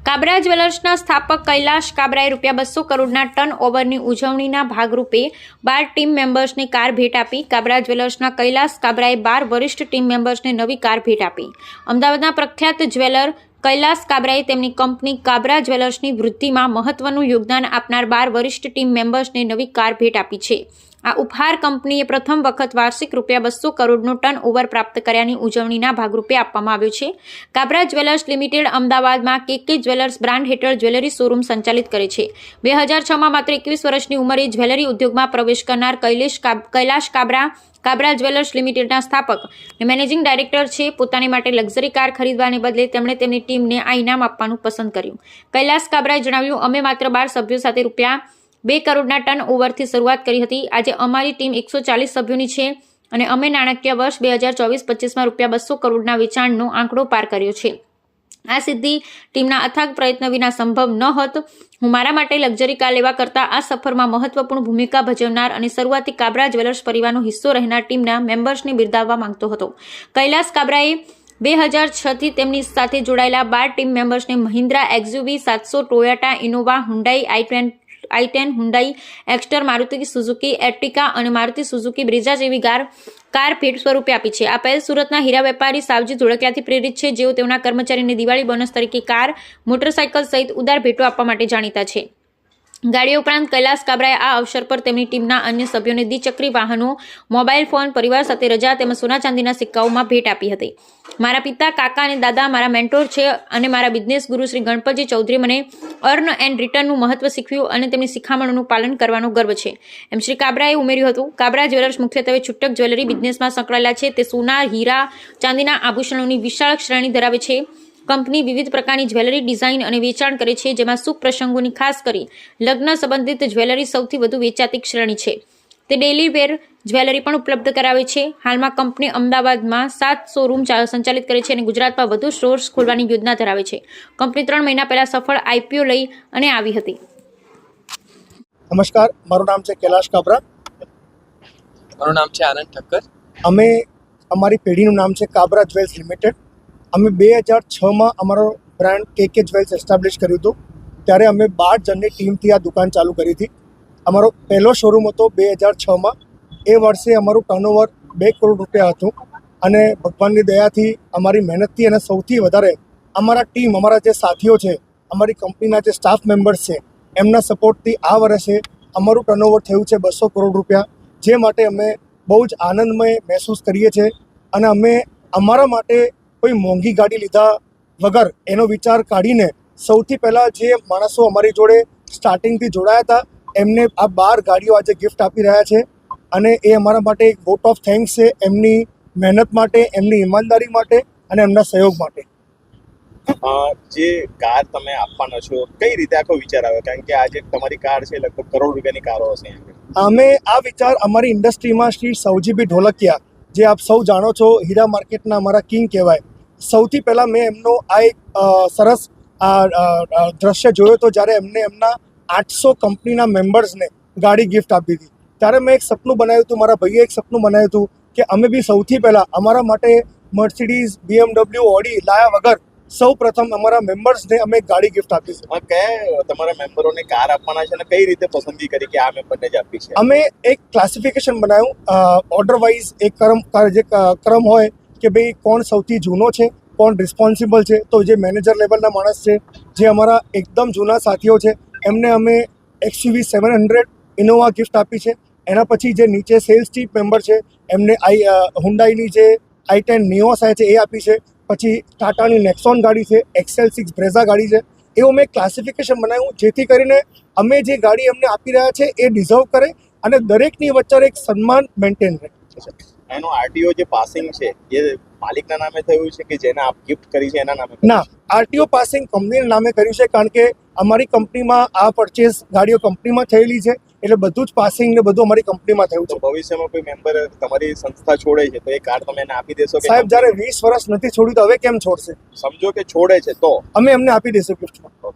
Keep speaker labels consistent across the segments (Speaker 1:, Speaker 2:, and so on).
Speaker 1: કાબરા જ્વેલર્સના સ્થાપક કૈલાશ કાબરાએ રૂપિયા બસો કરોડના ટર્ન ઓવરની ઉજવણીના ભાગરૂપે બાર ટીમ મેમ્બર્સને કાર ભેટ આપી. કાબરા જ્વેલર્સના કૈલાશ કાબરાએ બાર વરિષ્ઠ ટીમ મેમ્બર્સને નવી કાર ભેટ આપી. અમદાવાદના પ્રખ્યાત જ્વેલર કૈલાસ કાબરાએ તેમની કંપની કાબરા જ્વેલર્સની વૃદ્ધિમાં મહત્વનું યોગદાન આપનાર બાર વરિષ્ઠ ટીમ મેમ્બર્સને નવી કાર ભેટ આપી છે. આ ઉપહાર કંપનીએ પ્રથમ વખત વાર્ષિક રૂપિયા બસો કરોડનો ટર્ન ઓવર પ્રાપ્ત કર્યાની ઉજવણીના ભાગરૂપે આપવામાં આવ્યો છે. કાબરા જ્વેલર્સ લિમિટેડ અમદાવાદમાં કે કે જ્વેલર્સ બ્રાન્ડ હેઠળ જ્વેલરી શોરૂમ સંચાલિત કરે છે. બે હજાર છમાં માત્ર એકવીસ વર્ષની ઉંમરે જ્વેલરી ઉદ્યોગમાં પ્રવેશ કરનાર કૈલેશ કૈલાશ કાબરા કાબરા જ્વેલર્સ લિમિટેડના સ્થાપક મેનેજિંગ ડાયરેક્ટર છે. પોતાની માટે લક્ઝરી કાર ખરીદવાને બદલે તેમણે તેમની ટીમને આ ઇનામ આપવાનું પસંદ કર્યું. કૈલાશ કાબરાએ જણાવ્યું, અમે માત્ર બાર સભ્યો સાથે રૂપિયા બે કરોડના ટર્ન ઓવરથી શરૂઆત કરી હતી. આજે અમારી ટીમ એકસો ચાલીસ સભ્યોની છે અને અમે નાણાકીય વર્ષ બે હજાર ચોવીસ પચીસમાં રૂપિયા બસો કરોડના વેચાણનો આંકડો પાર કર્યો છે. આ સિદ્ધિ ટીમના અથાગ પ્રયત્ન વિના સંભવ ન હોત. હું મારા માટે લક્ઝરી કાર લેવા કરતાં આ સફરમાં મહત્વપૂર્ણ ભૂમિકા ભજવનાર અને શરૂઆતી કાબરા જ્વેલર્સ પરિવારનો હિસ્સો રહેનાર ટીમના મેમ્બર્સને બિરદાવવા માંગતો હતો. કૈલાસ કાબરાએ બે હજાર છથી તેમની સાથે જોડાયેલા બાર ટીમ મેમ્બર્સને મહિન્દ્રા એક્ઝયુવી સાતસો Toyota Innova Hyundai I I ten Hyundai Exter, Maruti Suzuki, Ertiga અને મારુતિ સુઝુકી બ્રિઝા જેવી કાર કાર ભેટ સ્વરૂપે આપી છે. આ પહેલ સુરતના હીરા વેપારી સાવજી ધોળકિયાથી પ્રેરિત છે. જેઓ તેમના કર્મચારીને દિવાળી બોનસ તરીકે કાર, મોટરસાયકલ સહિત ઉદાર ભેટો આપવા માટે જાણીતા છે. ગાડીઓ ઉપરાંત કૈલાસ કાબરાએ આ અવસર પર તેમની ટીમના અન્ય સભ્યોને દ્વિચક્રી વાહનો, મોબાઈલ ફોન, પરિવાર સાથે રજા તેમજ સોના ચાંદીના સિક્કાઓમાં ભેટ આપી હતી. મારા પિતા, કાકા અને દાદા મારા મેન્ટોર છે અને મારા બિઝનેસ ગુરુ શ્રી ગણપતજી ચૌધરી મને અર્ન એન્ડ રિટર્નનું મહત્વ શીખવ્યું અને તેમની શિખામણોનું પાલન કરવાનો ગર્વ છે. એમ શ્રી કાબરાએ ઉમેર્યું હતું, કાબરા જ્વેલર્સ મુખ્યત્વે છૂટક જ્વેલરી બિઝનેસમાં સંકળાયેલા છે. તે સોના, હીરા, ચાંદીના આભૂષણોની વિશાળ શ્રેણી ધરાવે છે. કંપની વિવિધ પ્રકારની જ્વેલરી ડિઝાઇન અને વેચાણ કરે છે જેમાં શુભ પ્રસંગોની ખાસ કરી લગ્ન સંબંધિત જ્વેલરી સૌથી વધુ વેચાતી શ્રેણી છે. તે ડેલી વેર જ્વેલરી પણ ઉપલબ્ધ કરાવે છે. હાલમાં કંપની અમદાવાદમાં સાત શોરૂમ સંચાલિત કરે છે અને ગુજરાતમાં વધુ સ્ટોર્સ ખોલવાની યોજના ધરાવે છે. કંપની ત્રણ મહિના પહેલા સફળ આઈપીઓ લઈ અને આવી હતી.
Speaker 2: નમસ્કાર મારું નામ છે કૈલાશ કાબરા.
Speaker 3: મારું નામ છે આનંદ ઠક્કર.
Speaker 2: અમે અમારી પેઢીનું નામ છે કાબરા જ્વેલ્સ લિમિટેડ. અમે બે હજાર છમાં અમારો બ્રાન્ડ કે કે જ્વેલ્સ એસ્ટાબ્લિશ કર્યું હતું. ત્યારે અમે બાર જણની ટીમથી આ દુકાન ચાલુ કરી હતી. અમારો પહેલો શોરૂમ હતો બે હજાર છમાં. એ વર્ષે અમારું ટર્નઓવર બે કરોડ રૂપિયા હતું. અને ભગવાનની દયાથી, અમારી મહેનતથી અને સૌથી વધારે અમારા ટીમ અમારા જે સાથીઓ છે, અમારી કંપનીના જે સ્ટાફ મેમ્બર્સ છે, એમના સપોર્ટથી આ વર્ષે અમારું ટર્નઓવર થયું છે બસો કરોડ રૂપિયા. જે માટે અમે બહુ જ આનંદમય મહેસૂસ કરીએ છીએ. અને અમે અમારા માટે કોઈ મોંઘી ગાડી લીધા વગર એનો વિચાર કાઢીને સૌથી પહેલાં જે માણસો અમારી જોડે સ્ટાર્ટિંગથી જોડાયા હતા એમને આ બાર ગાડીઓ આજે ગિફ્ટ આપી રહ્યા છે અને એ અમારા માટે એક વોટ ઓફ થેન્ક્સ છે એમની મહેનત માટે એમની ઈમાનદારી માટે અને એમના સહયોગ માટે.
Speaker 4: જે કાર તમે આપવાના છો કઈ રીતે આખો વિચાર આવ્યો? કારણ કે આજે તમારી કાર છે લગભગ કરોડ રૂપિયાની કારો હશે
Speaker 2: અમે આ વિચાર અમારી ઇન્ડસ્ટ્રીમાં શ્રી સૌજીભી ઢોલકિયા જે આપ સૌ જાણો છો હીરા માર્કેટના અમારા કિંગ કહેવાય સૌથી પહેલાં મેં એમનો આ એક સરસ દ્રશ્ય જોયો હતો જ્યારે એમને એમના આઠસો કંપનીના મેમ્બર્સને ગાડી ગિફ્ટ આપી હતી. ત્યારે મેં એક સપનું બનાવ્યું હતું મારા ભાઈએ એક સપનું બનાવ્યું હતું કે અમે બી સૌથી પહેલાં અમારા માટે મર્સિડીઝ બીએમડબલ્યુ ઓડી લાયા વગર સૌ પ્રથમ અમારા મેમ્બર્સને અમે ગાડી ગિફ્ટ આપીશું
Speaker 4: કયા તમારા મેમ્બરોને કાર આપવાના છે અને કઈ રીતે પસંદગી કરી કે આ મેમ્બરને જ આપી છે?
Speaker 2: અમે એક ક્લાસિફિકેશન બનાવ્યું ઓર્ડર વાઇઝ એક ક્રમ જે ક્રમ હોય કે ભાઈ કોણ સૌથી જૂનો છે, કોણ રિસ્પોન્સિબલ છે, તો જે મેનેજર લેવલના માણસ છે, જે અમારા એકદમ જૂના સાથીઓ છે, એમને અમે XUV seven hundred Innova gift આપી છે. એના પછી જે નીચે સેલ્સ ટીમ મેમ્બર છે, એમને આઈ હુન્ડાઈની જે આઈ ટેન નિયોસ આવે છે, એ આપી છે. પછી ટાટાની નેક્સોન ગાડી છે એક્સેલ સિક્સ બ્રેઝા ગાડી છે. એવું મેં ક્લાસિફિકેશન બનાવ્યું, જેથી કરીને અમે જે ગાડી એમને આપી રહ્યા છે, એ ડિઝર્વ કરે અને દરેકની વચ્ચે એક સન્માન મેન્ટેન રહે.
Speaker 4: એનો આરટીઓ જે પાસિંગ છે એ માલિકના નામે થયું છે કે જેને આપ ગિફ્ટ કરી છે એના નામે
Speaker 2: ના આરટીઓ પાસિંગ કંપનીના નામે કર્યું છે કારણ કે અમારી કંપનીમાં આ પરચેસ ગાડીઓ કંપનીમાં થયેલી છે એટલે બધું જ પાસિંગ ને બધું અમારી કંપનીમાં થયું
Speaker 4: તો
Speaker 2: છે
Speaker 4: ભવિષ્યમાં કોઈ મેમ્બર તમારી સંસ્થા છોડે છે તો એ કાર તમે એને આપી દેશો
Speaker 2: સાહેબ જ્યારે વીસ વર્ષ નથી છોડ્યું તો હવે કેમ છોડશે?
Speaker 4: સમજો કે છોડે છે તો?
Speaker 2: અમે એમને આપી દઈશું ગિફ્ટમાં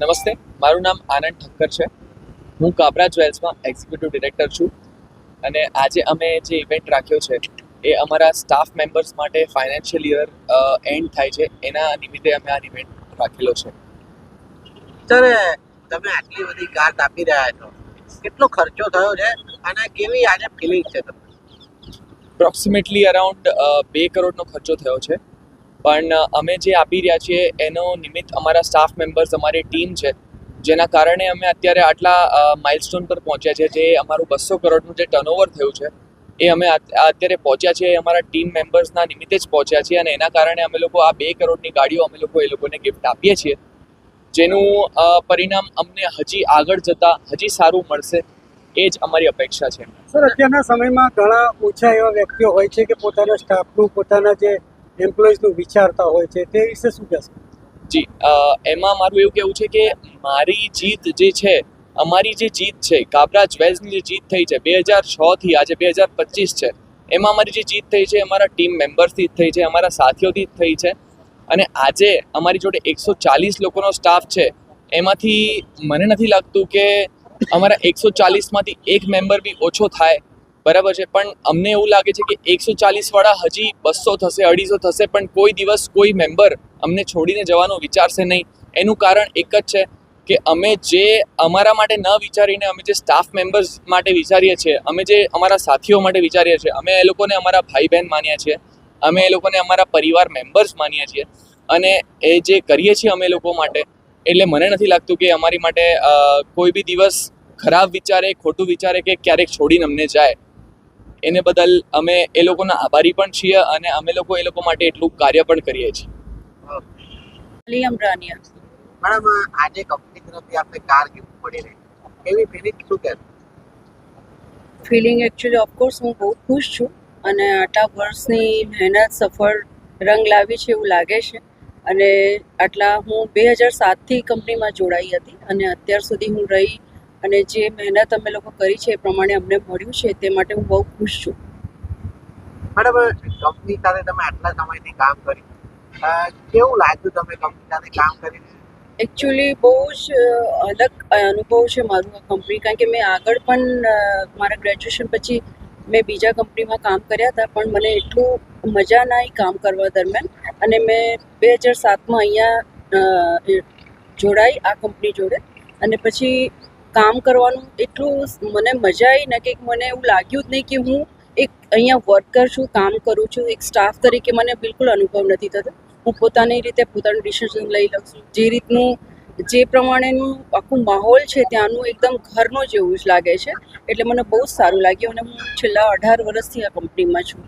Speaker 3: નમસ્તે મારું નામ આનંદ ઠક્કર છે. હું કાબરા જ્વેલ્સમાં એક્ઝિક્યુટિવ ડિરેક્ટર છું. અને આજે અમે જે ઇવેન્ટ રાખ્યો છે એ અમારા સ્ટાફ મેમ્બર્સ માટે ફાઇનાન્શિયલ યર એન્ડ થાય છે. એના નિમિત્તે અમે આ ઇવેન્ટ રાખેલો છે.
Speaker 5: સર તમે આટલી બધી કાર આપી રહ્યા છો. કેટલો ખર્ચો થયો છે અને કેવી આજે ફિલિંગ છે તમને?
Speaker 3: એપ્રોક્સિમેટલી અરાઉન્ડ બે કરોડનો ખર્ચો થયો છે. પણ અમે જે આપી રહ્યા છીએ એનો નિમિત્ત અમારા સ્ટાફ મેમ્બર્સ અમારી ટીમ છે જેના કારણે અમે અત્યારે આટલા માઇલસ્ટોન પર પહોંચ્યા છે, જે અમારું બસો કરોડનું જે ટર્નઓવર થયું છે, એ અમે અત્યારે પહોંચ્યા છીએ અમારા ટીમ મેમ્બર્સના નિમિત્તે જ પહોંચ્યા છીએ અને એના કારણે અમે લોકો આ બે કરોડની ગાડીઓ અમે લોકો એ લોકોને ગિફ્ટ આપીએ છીએ, જેનું પરિણામ અમને હજી આગળ જતાં હજી સારું મળશે, એ જ અમારી અપેક્ષા છે.
Speaker 6: સર, અત્યારના સમયમાં ઘણા ઓછા એવા વ્યક્તિઓ હોય છે કે પોતાના સ્ટાફનું પોતાના જે એમ્પ્લોઈઝનું વિચારતા હોય છે, તે વિશે શું કહેશો?
Speaker 3: જી. એમાં મારું એવું કહેવું છે કે મારી જીત જે છે, અમારી જે જીત છે કાબરા જ્વેલ્સની જે જીત થઈ છે, બે હજાર છથી આજે બે હજાર પચીસ છે, એમાં અમારી જે જીત થઈ છે, અમારા ટીમ મેમ્બર્સથી જ થઈ છે, અમારા સાથીઓથી જ થઈ છે. અને આજે અમારી જોડે એકસો ચાલીસ લોકોનો સ્ટાફ છે, એમાંથી મને નથી લાગતું કે અમારા એકસો ચાલીસમાંથી એક મેમ્બર બી ઓછો થાય. બરાબર છે. પણ અમને એવું લાગે છે કે એકસો ચાલીસવાળા હજી બસો થશે, અઢીસો થશે, પણ કોઈ દિવસ કોઈ મેમ્બર અમને છોડીને જવાનું વિચારશે નહીં. એનું કારણ એક જ છે કે અમે જે અમારા માટે ન વિચારીને અમે જે સ્ટાફ મેમ્બર્સ માટે વિચારીએ છીએ, અમે જે અમારા સાથીઓ માટે વિચારીએ છીએ, અમે એ લોકોને અમારા ભાઈ બહેન માનીએ છીએ, અમે એ લોકોને અમારા પરિવાર મેમ્બર્સ માનીએ છીએ અને એ જે કરીએ છીએ અમે લોકો માટે, એટલે મને નથી લાગતું કે અમારી માટે કોઈ બી દિવસ ખરાબ વિચારે, ખોટું વિચારે કે ક્યારેક છોડીને અમને જાય. એને બદલ અમે એ લોકોના આભારી પણ છીએ અને અમે લોકો એ લોકો માટે એટલું કાર્ય પણ કરીએ છીએ.
Speaker 5: મેડમ આજે કંપની તરફથી આપણે કાર ગિફ્ટ મળી રહી? કેવી ફિલિંગ શું કહેશો?
Speaker 7: ફિલિંગ એકચ્યુઅલી ઓફકોર્સ હું બહુ ખુશ છું અને આટલા વર્ષની મહેનત સફળ રંગ લાવી છે એવું લાગે છે. અને આટલા હું બે હજાર સાતથી કંપનીમાં જોડાઈ હતી અને અત્યાર સુધી હું રહી અને જે મહેનત અમે લોકો કરી છે એ પ્રમાણે અમને મળ્યું છે તે માટે હું બહુ ખુશ છું.
Speaker 5: મેડમ કંપની સાથે તમે આટલા સમયથી કામ કર્યું. કેવું લાગ્યું તમે કંપની સાથે કામ કરીને?
Speaker 7: એકચ્યુઅલી બહુ જ અલગ અનુભવ છે મારું આ કંપની કારણ કે મેં આગળ પણ મારા ગ્રેજ્યુએશન પછી મેં બીજા કંપનીમાં કામ કર્યા હતા પણ મને એટલું મજા ના આવી કામ કરવા દરમિયાન. અને મેં બે હજાર સાતમાં અહીંયા જોડાઈ આ કંપની જોડે. અને પછી કામ કરવાનું એટલું મને મજા આવી ને કે મને એવું લાગ્યું જ નહીં કે હું એક અહીંયા વર્કર છું, કામ કરું છું, એક સ્ટાફ તરીકે મને બિલકુલ અનુભવ નથી થતો. હું પોતાની રીતે પોતાનું ડિસિઝન લઈ લઉં છું. જે રીતનું, જે પ્રમાણેનું આખું માહોલ છે ત્યાંનું એકદમ ઘરનો જેવું જ લાગે છે. એટલે મને બહુ જ સારું લાગ્યું અને હું છેલ્લા અઢાર વર્ષથી આ કંપનીમાં છું.